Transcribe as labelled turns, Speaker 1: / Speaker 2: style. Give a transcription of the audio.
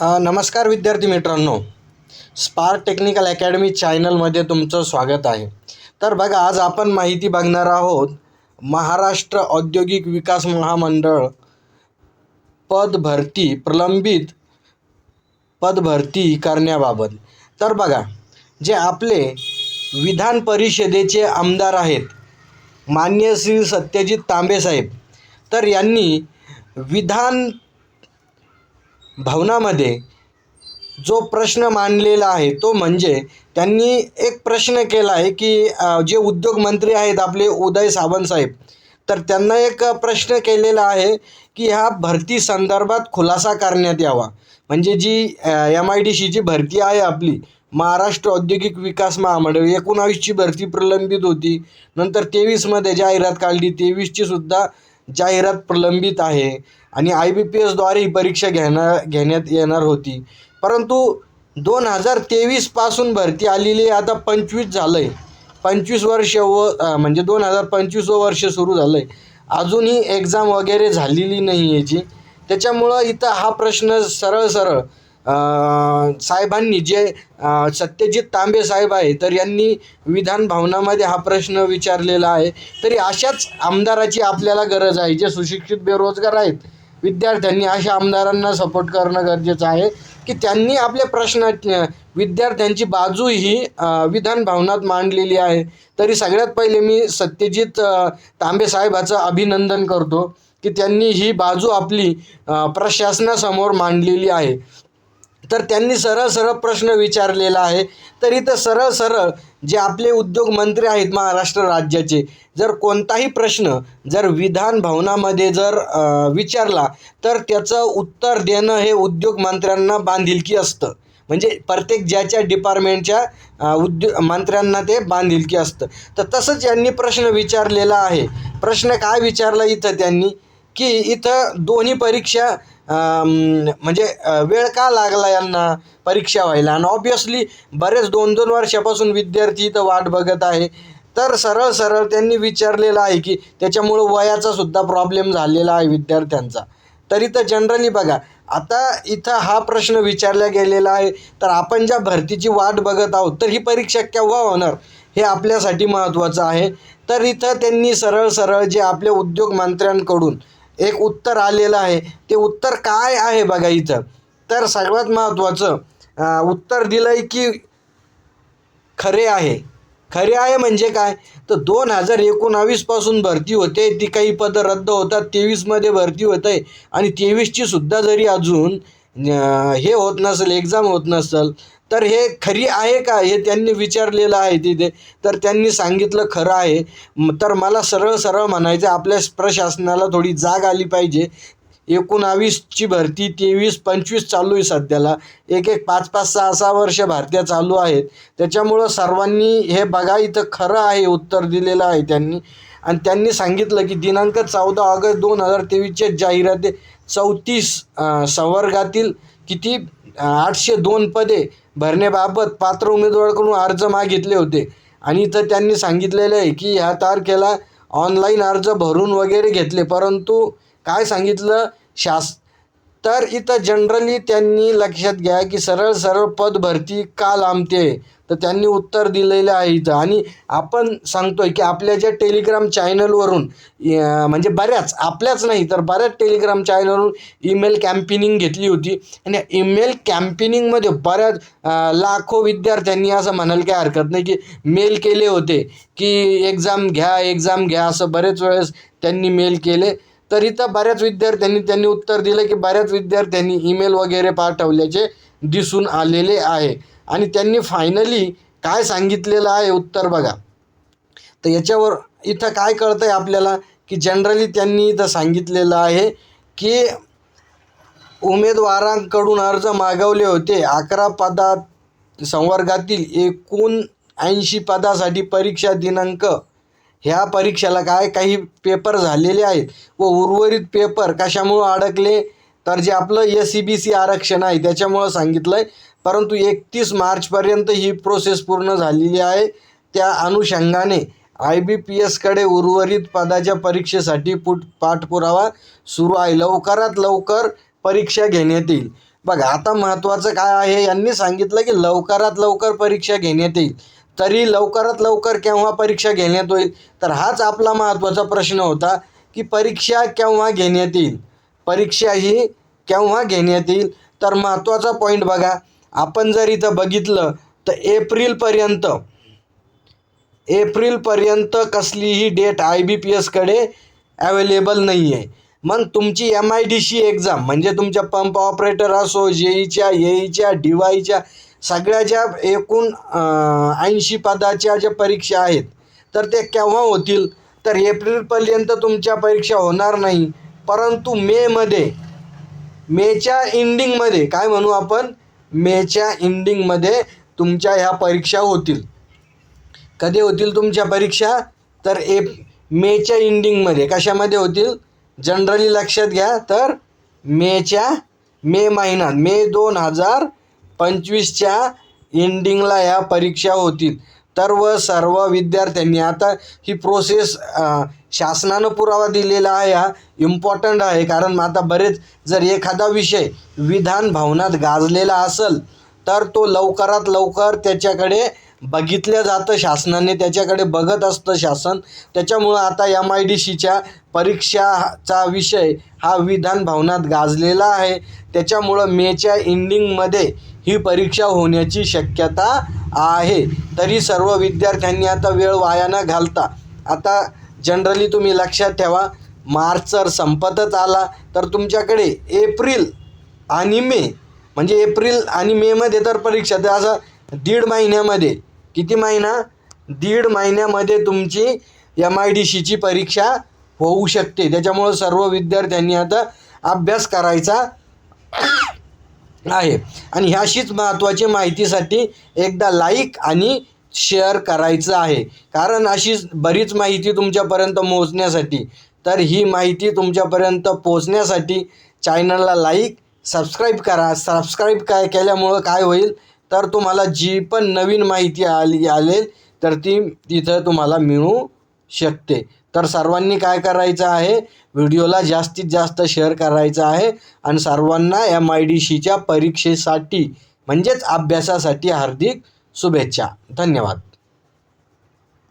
Speaker 1: नमस्कार विद्यार्थी मित्रांनो. स्पार्क टेक्निकल अकॅडमी चॅनलमध्ये तुमचं स्वागत आहे. तर बघा आज आपण माहिती बघणार आहोत महाराष्ट्र औद्योगिक विकास महामंडळ पदभरती प्रलंबित पदभरती करण्याबाबत. तर बघा जे आपले विधान परिषदेचे आमदार आहेत मान्य श्री सत्यजित तांबे साहेब तर यांनी विधान भवनामध्ये जो प्रश्न मांडलेला आहे तो म्हणजे त्यांनी एक प्रश्न केला आहे की जे उद्योगमंत्री आहेत आपले उदय सावंतसाहेब तर त्यांना एक प्रश्न केलेला आहे की ह्या भरती संदर्भात खुलासा करण्यात यावा. म्हणजे जी एम आय डी सीची भरती आहे आपली महाराष्ट्र औद्योगिक विकास महामंडळ एकोणावीसची भरती प्रलंबित होती. नंतर तेवीसमध्ये जाहिरात काढली तेवीसची सुद्धा जाहिरात प्रलंबित आहे आणि आय बी पी एसद्वारे ही परीक्षा घेणार घेण्यात येणार होती. परंतु दोन हजार तेवीसपासून भरती आलेली आता पंचवीस झालं आहे पंचवीस वर्ष व म्हणजे दोन हजार पंचवीसवं वर्ष सुरू झालं आहे अजूनही एक्झाम वगैरे झालेली नाही याची त्याच्यामुळं इथं हा प्रश्न सरळ सरळ साहेबांनी जे सत्यजित तांबे साहेब आहे तर यांनी विधान भवनामध्ये हा प्रश्न विचारलेला आहे. तरी अशाच आमदाराची आपल्याला गरज आहे जे सुशिक्षित बेरोजगार आहेत विद्यार्थ्यांनी अशा आमदारांना सपोर्ट करणं गरजेचं आहे की त्यांनी आपल्या प्रश्न विद्यार्थ्यांची बाजू ही विधान भवनात मांडलेली आहे. तरी सगळ्यात पहिले मी सत्यजित तांबे साहेबाचं अभिनंदन करतो की त्यांनी ही बाजू आपली प्रशासनासमोर मांडलेली आहे. तर त्यांनी सरळ सरळ प्रश्न विचारलेला आहे. तर इथं सरळ सरळ जे आपले उद्योगमंत्री आहेत महाराष्ट्र राज्याचे जर कोणताही प्रश्न जर विधान भवनामध्ये जर विचारला तर त्याचं उत्तर देणं हे उद्योगमंत्र्यांना बांधिलकी असतं. म्हणजे प्रत्येक ज्याच्या डिपार्टमेंटच्या उद्यो मंत्र्यांना ते बांधिलकी असतं. तर तसंच यांनी प्रश्न विचारलेला आहे. प्रश्न काय विचारला इथं त्यांनी? की इथं दोन्ही परीक्षा म्हणजे वेळ का लागला यांना? परीक्षा व्हायला. आणि ऑब्वियसली बरेच दोन दोन वर्षापासून विद्यार्थी इथं वाट बघत आहे. तर सरळ सरळ त्यांनी विचारलेलं आहे की त्याच्यामुळं वयाचा सुद्धा प्रॉब्लेम झालेला आहे विद्यार्थ्यांचा. तर इथं जनरली बघा आता इथं हा प्रश्न विचारला गेलेला आहे. तर आपण ज्या भरतीची वाट बघत आहोत तर ही परीक्षा केव्हा होणार? हे आपल्यासाठी महत्त्वाचं आहे. तर इथं त्यांनी सरळ सरळ जे आपल्या उद्योग मंत्र्यांकडून एक उत्तर आलेलं आहे. ते उत्तर काय आहे बघा इथं? तर सर्वात महत्त्वाचं उत्तर दिलं आहे की खरे आहे. खरे आहे म्हणजे काय? तर दोन हजार एकोणावीसपासून भरती होते. ती काही पदं रद्द होतात. तेवीसमध्ये भरती होत आहे आणि तेवीसची सुद्धा जरी अजून हे होत नसेल एक्झाम होत नसेल तर हे खरी आहे का? हे त्यांनी विचारलेलं आहे तिथे. तर त्यांनी सांगितलं खरं आहे. तर मला सरळ सरळ म्हणायचं आपल्या प्रशासनाला थोडी जाग आली पाहिजे. एकोणावीसची भरती तेवीस पंचवीस चालू आहे सध्याला. एक एक पाच पाच सहा सहा वर्ष भारतीय चालू आहेत. त्याच्यामुळं सर्वांनी हे बघा इथं खरं आहे उत्तर दिलेलं आहे त्यांनी. आणि त्यांनी सांगितलं की दिनांक चौदा ऑगस्ट दोन हजार तेवीसच्या जाहिराती चौतीस संवर्गातील किती आठशे दोन पदे भरण्याबाबत पात्र उमेदवाराकडून अर्ज मागितले होते. आणि इथं त्यांनी सांगितलेलं आहे की ह्या तारखेला ऑनलाईन अर्ज भरून वगैरे घेतले. परंतु काय सांगितलं? शास तर इथं जनरली त्यांनी लक्षात घ्या की सरळ सरळ पद भरती का लांबते? तर त्यांनी उत्तर दिलेलं आहे इथं. आणि आपण सांगतोय की आपल्या ज्या टेलिग्राम चॅनलवरून म्हणजे बऱ्याच आपल्याच नाही तर बऱ्याच टेलिग्राम चॅनलवरून ईमेल कॅम्पेनिंग घेतली होती. आणि ईमेल कॅम्पेनिंगमध्ये बऱ्याच लाखो विद्यार्थ्यांनी असं म्हणायला काही हरकत नाही की मेल केले होते की एक्झाम घ्या एक्झाम घ्या असं बरेच वेळेस त्यांनी मेल केले. तर इथं बऱ्याच विद्यार्थ्यांनी त्यांनी उत्तर दिलं की बऱ्याच विद्यार्थ्यांनी ईमेल वगैरे पाठवल्याचे दिसून आलेले आहे. आणि त्यांनी फायनली काय सांगितलेलं आहे उत्तर बघा. तर याच्यावर इथं काय कळतं आहे आपल्याला? की जनरली त्यांनी इथं सांगितलेलं आहे की उमेदवारांकडून अर्ज मागवले होते. अकरा पदात संवर्गातील एकूण ऐंशी पदासाठी परीक्षा दिनांक ह्या परीक्षेला काय काही पेपर झालेले आहेत व उर्वरित पेपर कशामुळं अडकले? तर जे आपलं एस सी बी सी आरक्षण आहे त्याच्यामुळं सांगितलं आहे परंतु एकतीस मार्चपर्यंत ही प्रोसेस पूर्ण झालेली आहे. त्या अनुषंगाने आय बी पी एसकडे उर्वरित पदाच्या परीक्षेसाठी पुट पाठपुरावा सुरू आहे. लवकरात लवकर परीक्षा घेण्यात येईल. बघा आता महत्त्वाचं काय आहे? यांनी सांगितलं की लवकरात लवकर परीक्षा घेण्यात येईल. तरी लवकरात लवकर केव्हा परीक्षा घेण्यात होईल? तर हाच आपला महत्त्वाचा प्रश्न होता की परीक्षा केव्हा घेण्यात येईल? परीक्षा ही केव्हा घेण्यात येईल? तर महत्त्वाचा पॉईंट बघा. आपण जर इथं बघितलं तर एप्रिलपर्यंत एप्रिलपर्यंत कसलीही डेट आय बी पी एसकडे अवेलेबल नाही आहे मग तुमची M I D C exam म्हणजे तुमच्या पंप ऑपरेटर असो जेईच्या येईच्या डी वायच्या सगळ्या ज्या एकूण ऐंशी पदाच्या ज्या परीक्षा आहेत तर ते केव्हा होतील? तर एप्रिलपर्यंत तुमच्या परीक्षा होणार नाही. परंतु मेमध्ये मेच्या एंडिंगमध्ये काय म्हणू आपण? मेच्या एंडिंगमध्ये तुमच्या ह्या परीक्षा होतील. कधी होतील तुमच्या परीक्षा? तर एप मेच्या एंडिंगमध्ये कशामध्ये होतील? जनरली लक्षात घ्या. तर मेच्या मे महिन्यात मे दोन हजार पंचवीसच्या एंडिंगला ह्या परीक्षा होतील. तर व सर्व विद्यार्थ्यांनी आता ही प्रोसेस शासनानं पुरावा दिलेला आहे हा इम्पॉर्टंट आहे. कारण आता बरेच जर एखादा विषय विधान भवनात गाजलेला असेल तर तो लवकरात लवकर त्याच्याकडे बघितलं जातं. शासनाने त्याच्याकडे बघत असतं शासन. त्याच्यामुळं आता एम आय डी सीच्या परीक्षाचा विषय हा विधान भवनात गाजलेला आहे. त्याच्यामुळं मेच्या एंडिंगमध्ये ही परीक्षा होण्याची शक्यता आहे. तरी सर्व विद्यार्थ्यांनी आता वेळ वाया न घालता आता जनरली तुम्ही लक्षात ठेवा मार्च जर संपतच आला तर तुमच्याकडे एप्रिल आणि मे म्हणजे एप्रिल आणि मेमध्ये तर परीक्षा तर असं दीड महिन्यामध्ये किती महिना? दीड महिन्यामध्ये तुमची एम आय डी सीची परीक्षा होऊ शकते. त्याच्यामुळं सर्व विद्यार्थ्यांनी आता अभ्यास करायचा. आहे. आणि ह्याशीच महत्त्वाची माहितीसाठी एकदा लाईक आणि शेअर करायचं आहे. कारण अशी बरीच माहिती तुमच्यापर्यंत पोहोचण्यासाठी तर ही माहिती तुमच्यापर्यंत पोचण्यासाठी चॅनलला लाईक सबस्क्राईब करा. सबस्क्राईब काय केल्यामुळं काय होईल? तर तुम्हाला जी पण नवीन माहिती आली आलेल तर ती तिथं तुम्हाला मिळू शकते. तर सर्वांनी काय करायचं आहे? व्हिडिओला जास्तीत जास्त शेअर करायचं आहे आणि सर्वांना एम आय डी सीच्या परीक्षेसाठी म्हणजेच अभ्यासासाठी हार्दिक शुभेच्छा. धन्यवाद.